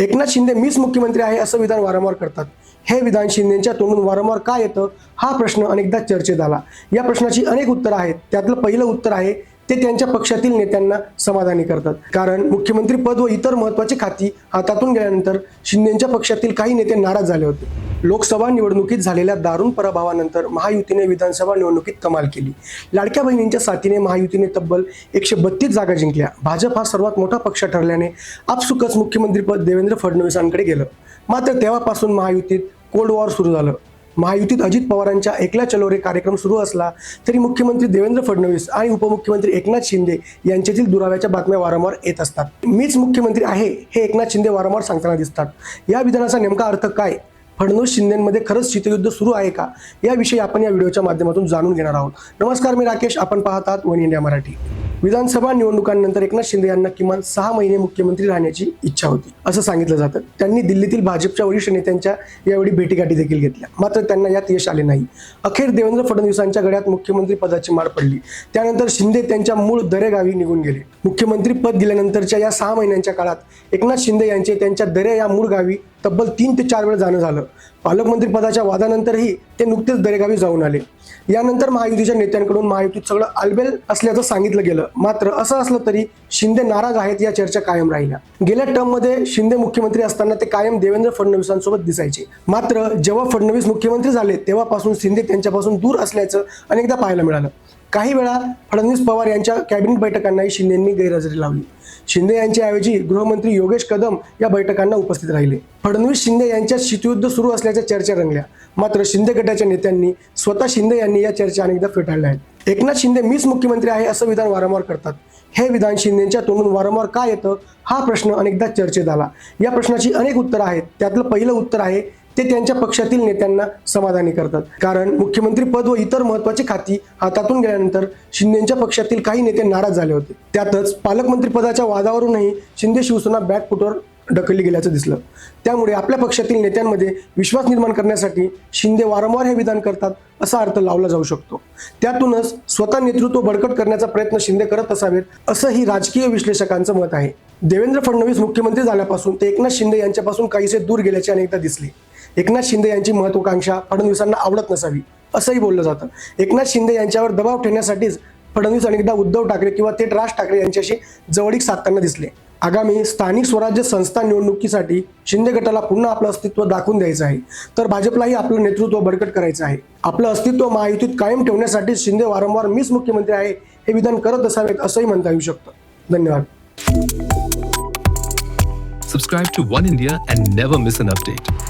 एकनाथ शिंदे मीच मुख्यमंत्री आहे असं विधान वारंवार करतात. हे विधान शिंदेच्या तोंडून वारंवार का येतं? हा प्रश्न अनेकदा चर्चेत आला. या प्रश्नाची अनेक उत्तरं आहेत. त्यातलं पहिलं उत्तर आहे ते त्यांच्या पक्षातील नेत्यांना समाधानी करतात. कारण मुख्यमंत्री पद व इतर महत्वाची खाती हातातून गेल्यानंतर शिंदेच्या पक्षातील काही नेते नाराज झाले होते. लोकसभा निवडणुकीत झालेल्या दारुण पराभवानंतर महायुतीने विधानसभा निवडणुकीत कमाल केली. लाडक्या बहिणींच्या साथीने महायुतीने तब्बल एकशे बत्तीस जागा जिंकल्या. भाजप हा सर्वात मोठा पक्ष ठरल्याने आपसुकच मुख्यमंत्रीपद देवेंद्र फडणवीसांकडे गेलं. मात्र तेव्हापासून महायुतीत कोल्ड वॉर सुरू झालं. महायुतीत अजित पवारांच्या एकला चलोरे कार्यक्रम सुरू असला तरी मुख्यमंत्री देवेंद्र फडणवीस आणि उपमुख्यमंत्री एकनाथ शिंदे यांच्यातील दुराव्याच्या बातम्या वारंवार येत असतात. मीच मुख्यमंत्री आहे हे एकनाथ शिंदे वारंवार सांगताना दिसतात. या विधानाचा नेमका अर्थ काय? फडणवीस शिंदेमध्ये खरंच शीतयुद्ध सुरू आहे का? याविषयी आपण या व्हिडिओच्या माध्यमातून जाणून घेणार आहोत. नमस्कार मी राकेश. आपण पाहत वन इंडिया मराठी. विधानसभा निवडणुकांनंतर एकनाथ शिंदे यांना किमान सहा महिने मुख्यमंत्री राहण्याची इच्छा होती असं सांगितलं जातं. त्यांनी दिल्लीतील भाजपच्या वरिष्ठ नेत्यांच्या यावेळी भेटीगाठी देखील घेतल्या. मात्र त्यांना यात यश आले नाही. अखेर देवेंद्र फडणवीसांच्या गळ्यात मुख्यमंत्री पदाची मार पडली. त्यानंतर शिंदे त्यांच्या मूळ दरेगावी निघून गेले. मुख्यमंत्री पद दिल्यानंतरच्या या सहा महिन्यांच्या काळात एकनाथ शिंदे यांचे त्यांच्या दरे या मूळ गावी तब्बल तीन ते चार वेळ जाणं झालं. पालकमंत्री पदाच्या वादानंतरही ते नुकतेच दरेगावी जाऊन आले. यानंतर महायुतीच्या नेत्यांकडून महायुतीत सगळं आलबेल असल्याचं सांगितलं गेलं. मात्र असं असलं तरी शिंदे नाराज आहेत या चर्चा कायम राहिल्या. गेल्या टर्ममध्ये शिंदे मुख्यमंत्री असताना ते कायम देवेंद्र फडणवीसांसोबत दिसायचे. मात्र जेव्हा फडणवीस मुख्यमंत्री झाले तेव्हापासून शिंदे त्यांच्यापासून दूर असल्याचं अनेकदा पाहायला मिळालं. काही वेळा फडणवीस पवार यांच्या कॅबिनेट बैठकांनाही शिंदेंनी गैरहजेरी लावली. शिंदे यांच्याऐवजी गृहमंत्री योगेश कदम या बैठकांना उपस्थित राहिले. फडणवीस शिंदे यांच्यात शीतयुद्ध सुरू असल्याच्या चर्चा रंगल्या. मात्र शिंदे गटाच्या नेत्यांनी स्वतः शिंदे यांनी या चर्चा अनेकदा फेटाळल्या आहेत. एकनाथ शिंदे मीच मुख्यमंत्री आहे असं विधान वारंवार करतात. हे विधान शिंदेच्या तोंडून वारंवार का येतं? हा प्रश्न अनेकदा चर्चेत आला. या प्रश्नाची अनेक उत्तरं आहेत. त्यातलं पहिलं उत्तर आहे ते त्यांच्या पक्षातील नेत्यांना समाधानी करतात. कारण मुख्यमंत्री पद व इतर महत्वाची खाती हातातून गेल्यानंतर शिंदेच्या पक्षातील काही नेते नाराज झाले होते. त्यातच पालकमंत्री पदाच्या वादावरूनही शिंदे शिवसेना बॅकफुटवर ढकलली गेल्याचं दिसलं. त्यामुळे आपल्या पक्षातील नेत्यांमध्ये विश्वास निर्माण करण्यासाठी शिंदे वारंवार हे विधान करतात असा अर्थ लावला जाऊ शकतो. त्यातूनच स्वतः नेतृत्व बळकट करण्याचा प्रयत्न शिंदे करत असावेत असंही राजकीय विश्लेषकांचं मत आहे. देवेंद्र फडणवीस मुख्यमंत्री झाल्यापासून ते एकनाथ शिंदे यांच्यापासून काहीसे दूर गेल्याचे अनेकदा दिसले. एकनाथ शिंदे यांची महत्वाकांक्षा फडणवीसांना आवडत नसावी असंही बोललं जातं. एकनाथ शिंदे यांच्यावर दबाव ठेवण्यासाठीच फडणवीस अनेकदा उद्धव ठाकरे किंवा थेट राज ठाकरे यांच्याशी जवळीक साधताना दिसले. आगामी स्थानिक स्वराज्य संस्था निवडणुकीसाठी शिंदे गटाला पुन्हा आपलं अस्तित्व दाखवून द्यायचं आहे. तर भाजपलाही आपलं नेतृत्व बळकट करायचं आहे. आपलं अस्तित्व महायुतीत कायम ठेवण्यासाठी शिंदे वारंवार मीच मुख्यमंत्री आहे हे विधान करत असावेत असंही म्हणता येऊ शकतं. धन्यवाद. Subscribe to Oneindia and never miss an update